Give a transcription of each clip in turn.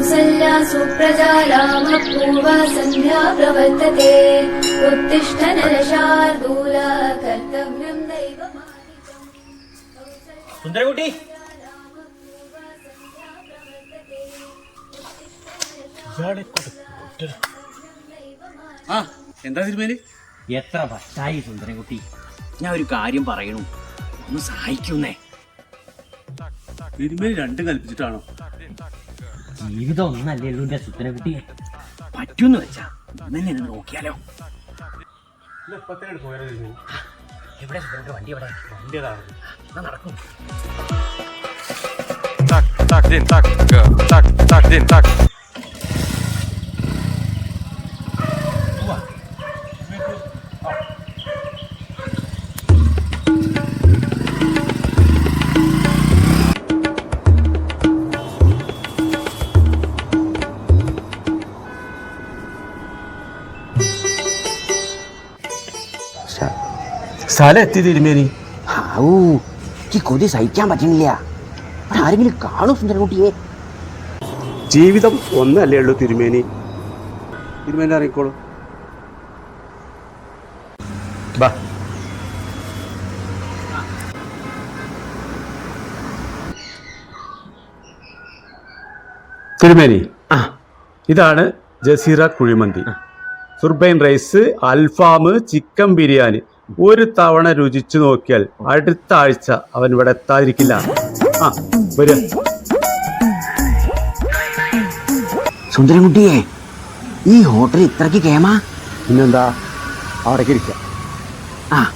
कौसल्या सुप्रजा रामपूर्वा सन्ध्या प्रवर्तते उत्तिष्ठ नरशार्दूल कर्तव्यं दैवमानिकम् സുന്ദരകുട്ടി ആ എന്താ തിരുമേനി എത്ര പറ്റായി സുന്ദരകുട്ടി ഞാൻ ഒരു കാര്യം പറയണു ഒന്ന് സഹായിക്കുന്നേ തിരുമേനി രണ്ടും കൽപ്പിച്ചിട്ടാണോ ജീവിതം ഒന്നല്ലേ ഉള്ളൂ എന്റെ സുന്ദരകുട്ടി പറ്റൂന്ന് വെച്ചാ ഇന്നെ നോക്കിയാലോ. എവിടെ വണ്ടി എവിടെ? എന്നാ നടക്കും. Так, так, так, так, din, സ്ഥലം എത്തി തിരുമേനി ഔ ഈ കൊതി സഹിക്കാൻ പറ്റണില്ല. ആരെങ്കിലും കാണും സുന്ദരകുട്ടിയെ ജീവിതം ഒന്നല്ലേ ഉള്ളൂ തിരുമേനി. തിരുമേനി അറിയിക്കോളൂ ബാ. തിരുമേനി ആ. ഇതാണ് ജസീറ കുഴിമന്തി. സുർബൈൻ റൈസ് അൽഫാം ചിക്കൻ ബിരിയാണി. ഒരു തവണ രുചിച്ചു നോക്കിയാൽ അടുത്ത ആഴ്ച അവൻ ഇവിടെ എത്താതിരിക്കില്ല. ആ വരിക സുന്ദരൻകുട്ടിയെ ഈ ഹോട്ടൽ ഇത്രയ്ക്ക് കേമാ? പിന്നെന്താ? അവിടേക്ക് ഇരിക്കാം. ആ.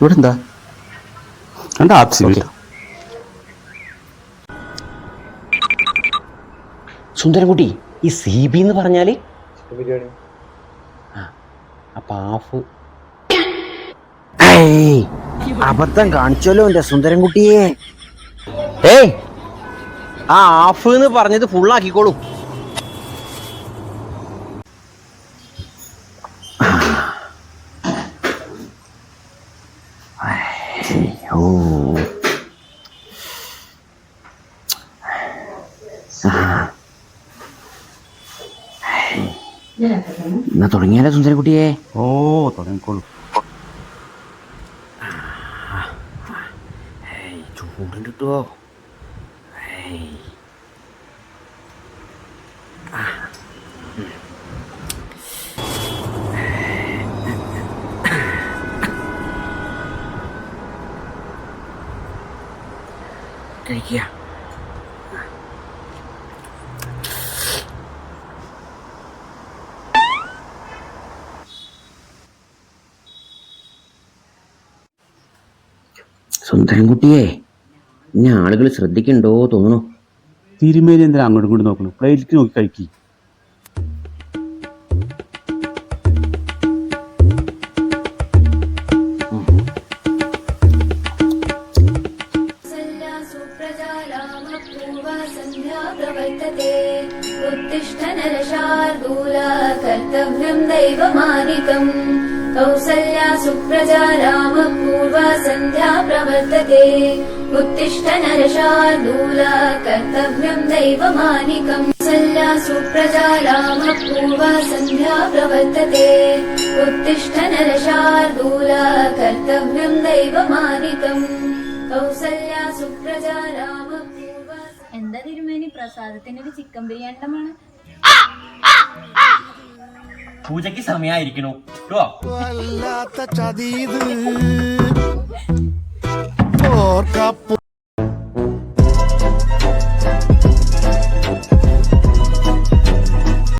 ഇവിടെ എന്താ എന്താ ആപ്സി സുന്ദരകുട്ടി ഈ സി ബി എന്ന് പറഞ്ഞാൽ? ആ, അപ്പൊ ഹാഫ് ഏയ്, അബദ്ധം കാണിച്ചല്ലോ എന്റെ സുന്ദരൻകുട്ടിയെ. ഏയ് ആ ആഫ് എന്ന് പറഞ്ഞത് ഫുള്ളാക്കിക്കോളൂ ഓ എന്നാ തുടങ്ങിയാലോ സുന്ദരക്കുട്ടിയെ ഓ തുടങ്ങിക്കോളൂ ചൂടുണ്ട് കിട്ടുവോ കഴിക്കുക സുന്ദരൻകുട്ടിയെ ഇനി ആളുകൾ ശ്രദ്ധിക്കണ്ടോ തോന്നുന്നു. തിരുമേനി എന്തിനാ അങ്ങോട്ടും ഇങ്ങോട്ടും നോക്കണം? പ്ലേറ്റിലേക്ക് നോക്കി കഴിക്കി. पूर्वा सन्ध्या प्रवर्तते उत्तिष्ठ नरशार्दूला कर्तव्यम् दैवमानितम् कौसल्या सुप्रजा राम पूर्वा सन्ध्या प्रवर्तते उत्तिष्ठ नरशार्दूला कर्तव्यम् दैवमानिकम्। कौसल्या सुप्रजा राम पूर्वा सन्ध्या प्रवर्तते उत्तिष्ठ नरशार्दूला कर्तव्यम् दैवमानिकम्। എന്താ തിരുമേനി? പ്രസാദത്തിന് ഒരു ചിക്കൻ ബിരിയാണിമാണ് പൂജക്ക് സമയായിരിക്കണു. വല്ലാത്ത ചതീത്